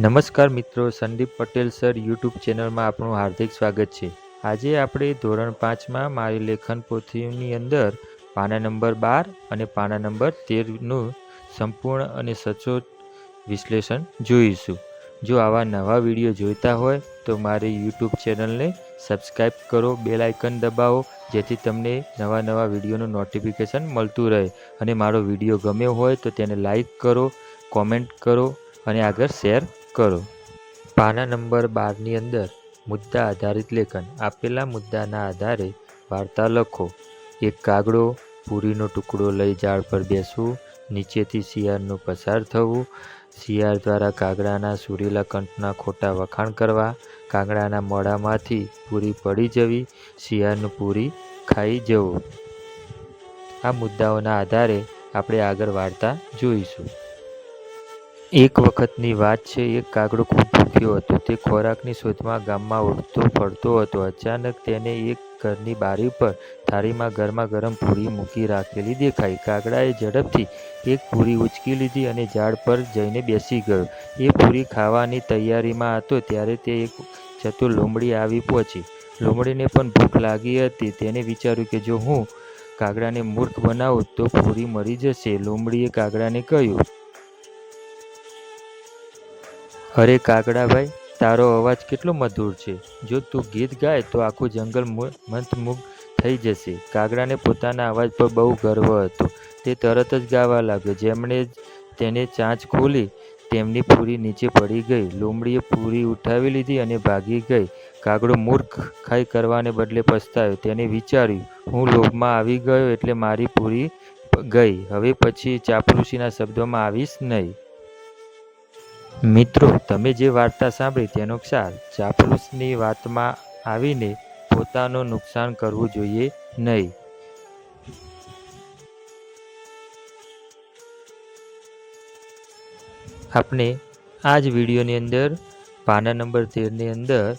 નમસ્કાર મિત્રો, Sandeep Patel sir YouTube ચેનલમાં આપણું હાર્દિક સ્વાગત છે. આજે આપણે ધોરણ પાંચમાં મારી લેખન પોથીની અંદર પાના નંબર બાર અને પાના નંબર તેરનું સંપૂર્ણ અને સચોટ વિશ્લેષણ જોઈશું. જો આવા નવા વીડિયો જોઈતા હોય તો મારી યુટ્યુબ ચેનલને સબસ્ક્રાઈબ કરો, બેલ આઇકન દબાવો, જેથી તમને નવા નવા વિડીયોનું નોટિફિકેશન મળતું રહે. અને મારો વીડિયો ગમ્યો હોય તો તેને લાઈક કરો, કોમેન્ટ કરો અને આગળ શેર કરો. પાના નંબર બારની અંદર મુદ્દા આધારિત લેખન. આપેલા મુદ્દાના આધારે વાર્તા લખો. એક કાગડો પૂરીનો ટુકડો લઈ ઝાડ પર બેસવું. નીચેથી શિયાળનું પસાર થવું. શિયાળ દ્વારા કાગડાના સુરીલા કંઠના ખોટા વખાણ કરવા. કાગડાના મોઢામાંથી પૂરી પડી જવી. શિયાળનું પૂરી ખાઈ જવું. આ મુદ્દાઓના આધારે આપણે આગળ વાર્તા જોઈશું. એક વખતની વાત છે, એક કાગડો ખૂબ ભૂખ્યો હતો. તે ખોરાકની શોધમાં ગામમાં ઉડતો ફરતો હતો. અચાનક તેને એક ઘરની બારી પર થાળીમાં ગરમા ગરમ પૂરી મૂકી રાખેલી દેખાઈ. કાગડાએ ઝડપથી એક પૂરી ઉચકી લીધી અને ઝાડ પર જઈને બેસી ગયો. એ પૂરી ખાવાની તૈયારીમાં હતો ત્યારે તે એક ચતુર લોમડી આવી પહોંચી. લોમડીને પણ ભૂખ લાગી હતી. તેને વિચાર્યું કે જો હું કાગડાને મૂર્ખ બનાવું તો પૂરી મરી જશે. લોમડીએ કાગડાને કહ્યું અરે કાગડાભાઈ, તારો અવાજ કેટલો મધુર છે. જો તું ગીત ગાય તો આખું જંગલ મુ- મંત્રમુગ્ધ થઈ જશે. કાગડાને પોતાના અવાજ પર બહુ ગર્વ હતો. તે તરત જ ગાવા લાગ્યો. જેમણે તેને ચાંચ ખોલી, તેમની પૂરી નીચે પડી ગઈ. લોમડીએ પૂરી ઉઠાવી લીધી અને ભાગી ગઈ. કાગડો મૂર્ખ ખાઈ કરવાને બદલે પછતાયો તેને વિચાર્યું, હું લોભમાં આવી ગયો એટલે મારી પૂરી ગઈ. હવે પછી ચાપલુસીના શબ્દોમાં આવીશ નહીં. મિત્રો, તમે જે વાર્તા સાંભળી તેનો ખ્યાલ ચાપલૂસની વાતમાં આવીને પોતાનું નુકસાન કરવું જોઈએ નહીં. આપણે આ જ વિડીયોની અંદર, પાના નંબર તેરની અંદર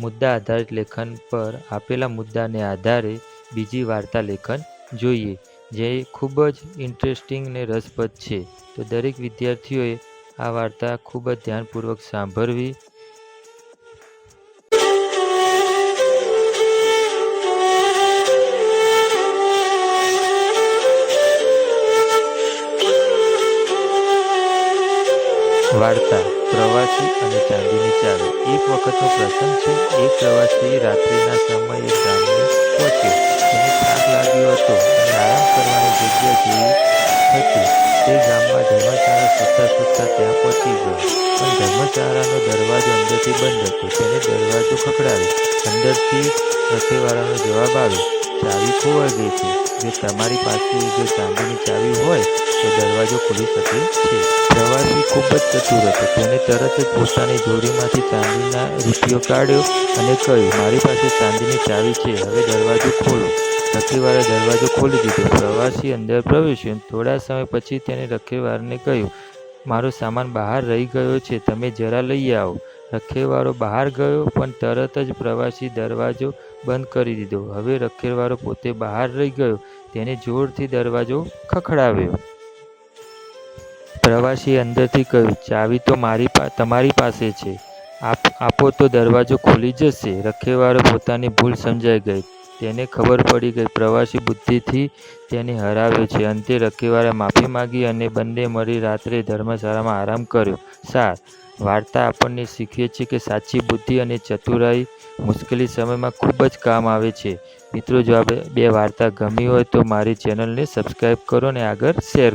મુદ્દા આધારિત લેખન પર આપેલા મુદ્દાને આધારે બીજી વાર્તા લેખન જોઈએ, જે ખૂબ જ ઇન્ટરેસ્ટિંગ ને રસપ્રદ છે. તો દરેક વિદ્યાર્થીઓએ આ વાર્તા ખૂબ જ ધ્યાનપૂર્વક સાંભળવી. વાર્તા પ્રવાસી અને ચાંદીની ચાવી. એક વખતનો પ્રસંગ છે. એક પ્રવાસી રાત્રિના સમયે ગામને પહોંચ્યો. એને થાક લાગ્યો હતો અને આરામ કરવાની જગ્યા જેવી હતી. તે ગામમાં ધર્મશાળા શોધતા શોધતા ત્યાં પહોંચી ગયો. પણ ધર્મશાળાનો દરવાજો અંદરથી બંધ હતો. તેને દરવાજો ખખડાવ્યો અંદરથી રથેવાળાનો જવાબ આવ્યો. ચાવી ખોવાઈ ગઈ છે. જો તમારી પાસે જો ચાંદીની ચાવી હોય, તો દરવાજો ખુલી શકે છે. પ્રવાસી ખૂબ જ ચતુર હતો. તેને તરત જ પોતાની જોડીમાંથી ચાંદીના રૂપિયો કાઢ્યો અને કહ્યું, મારી પાસે ચાંદીની ચાવી છે. હવે દરવાજો ખોલો. રખેવાળે દરવાજો ખોલી દીધો. પ્રવાસી અંદર પ્રવેશ્યો. થોડા સમય પછી તેને રખેવાળને કહ્યું, મારો સામાન બહાર રહી ગયો છે. તમે જરા લઈ આવો. રખેવાળો બહાર ગયો, પણ તરત જ પ્રવાસી દરવાજો બંધ કરી દીધો. હવે રખેવાળો પોતે બહાર રહી ગયો. તેને જોરથી દરવાજો ખખડાવ્યો. પ્રવાસી અંદરથી કહ્યું, ચાવી તો મારી તમારી પાસે છે. આપ, આપો તો દરવાજો ખુલી જશે. રખેવાળો પોતાની ભૂલ સમજાઈ ગઈ. તેને ખબર પડી ગઈ, પ્રવાસી બુદ્ધિથી તેને હરાવ્યો છે. અંતે રખેવાળે માફી માંગી અને બંને મળી રાત્રે ધર્મશાળામાં આરામ કર્યો. સાર વાર્તા આપણને શીખવે છે કે સાચી બુદ્ધિ અને ચતુરાઈ મુશ્કેલી સમયમાં ખૂબ જ કામ આવે છે. મિત્રો, જો આ બે- વાર્તા ગમી હોય તો મારી ચેનલને સબસ્ક્રાઈબ કરો અને આગળ શેર